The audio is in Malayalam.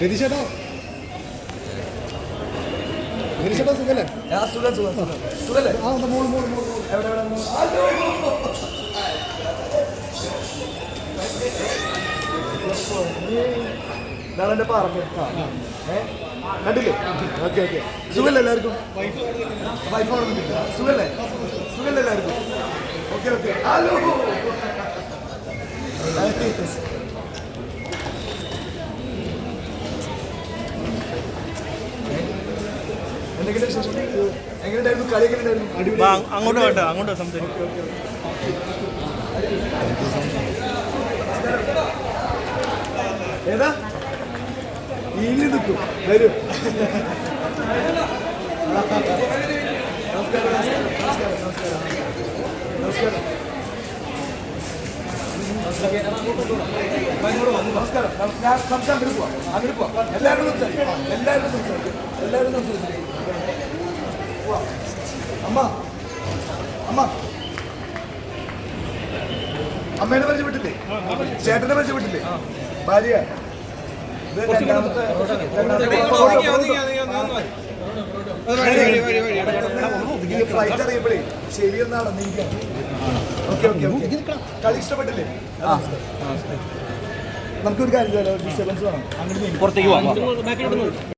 രതീഷേട്ടോ രതീഷേട്ടോ സുഖല്ലേ ആ, സുഖം, സുഖം, സുഖം. സുഖല്ലേ? ആ ഒന്ന് മോൾ മോൾ മോൾ. എവിടെ, എവിടെ! ഇതാണ് എന്റെ പാറക്ക്. ഏ? കണ്ടില്ലേ ഓക്കെ ഓക്കെ സുഖല്ലേ എല്ലാവർക്കും വൈഫ് ഓർമ്മിപ്പില്ല സുഖല്ലേ സുഖല്ലേ എല്ലാവർക്കും ഓക്കെ ഓക്കെ ഹലോ അങ്ങോട്ട് വേണ്ട അങ്ങോട്ട് സംസാരിക്കും. ഏതാ? ഇനി നിൽക്കും. വരും. നമസ്കാരം നമസ്കാരം നമസ്കാരം നമസ്കാരം. നമസ്കാരം. ഞാൻ സംസാരം പോവാം. അങ്ങനെ പോവാം. എല്ലാവരും സംസാരിക്കും. എല്ലാവരും സംസാരിക്കും. എല്ലാവരും പോവാം. അമ്മ അമ്മ. അമ്മേനെ പരിചയപ്പെട്ടില്ലേ? ചേട്ടനെ പരിചയപ്പെട്ടില്ലേ? ഭാര്യ. ഇത് രണ്ടാമത്തെ ഫ്ലൈറ്റ് അറിയപ്പോഴേ ശരി എന്നാണ് നീക്കാൻ ഓക്കെ ഓക്കെ. ഓക്കെ കളി ഇഷ്ടപ്പെട്ടില്ലേ? നമുക്കൊരു കാര്യം ഡിസ്റ്റർബൻസ് വേണം. അങ്ങനെ പുറത്തേക്ക് പോവാം.